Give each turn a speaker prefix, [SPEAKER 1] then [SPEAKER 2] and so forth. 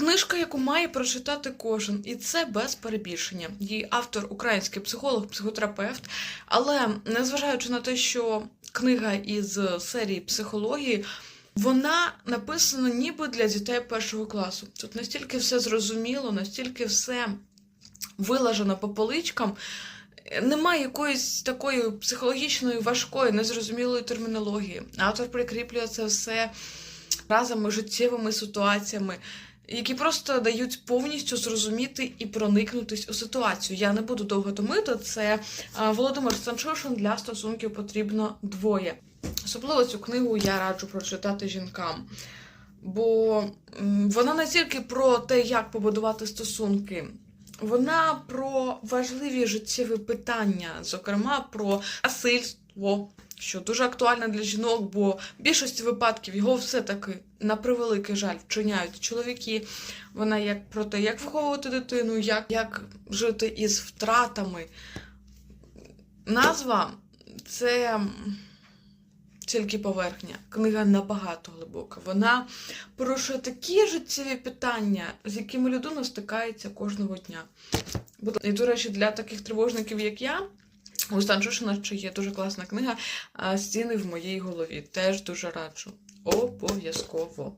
[SPEAKER 1] Книжка, яку має прочитати кожен, і це без перебільшення. Її автор український психолог, психотерапевт. Але незважаючи на те, що книга із серії психології, вона написана ніби для дітей першого класу. Тут настільки все зрозуміло, настільки все вилажено по поличкам. Немає якоїсь такої психологічної важкої, незрозумілої термінології. Автор прикріплює це все разами життєвими ситуаціями, які просто дають повністю зрозуміти і проникнутись у ситуацію. Я не буду довго томити. Це Володимир Станчишин для стосунків потрібно двоє. Особливо цю книгу я раджу прочитати жінкам. Бо вона не тільки про те, як побудувати стосунки, вона про важливі життєві питання, зокрема про насильство, що дуже актуально для жінок, бо в більшості випадків його все-таки на превеликий жаль вчиняють чоловіки. Вона як про те, як виховувати дитину, як, як жити із втратами. Назва це тільки поверхня. Книга набагато глибока. Вона порушує такі життєві питання, з якими людина стикається кожного дня. І, до речі, для таких тривожників, як я, у Станчушина ще є дуже класна книга Стіни в моїй голові. Теж дуже раджу. Обов'язково.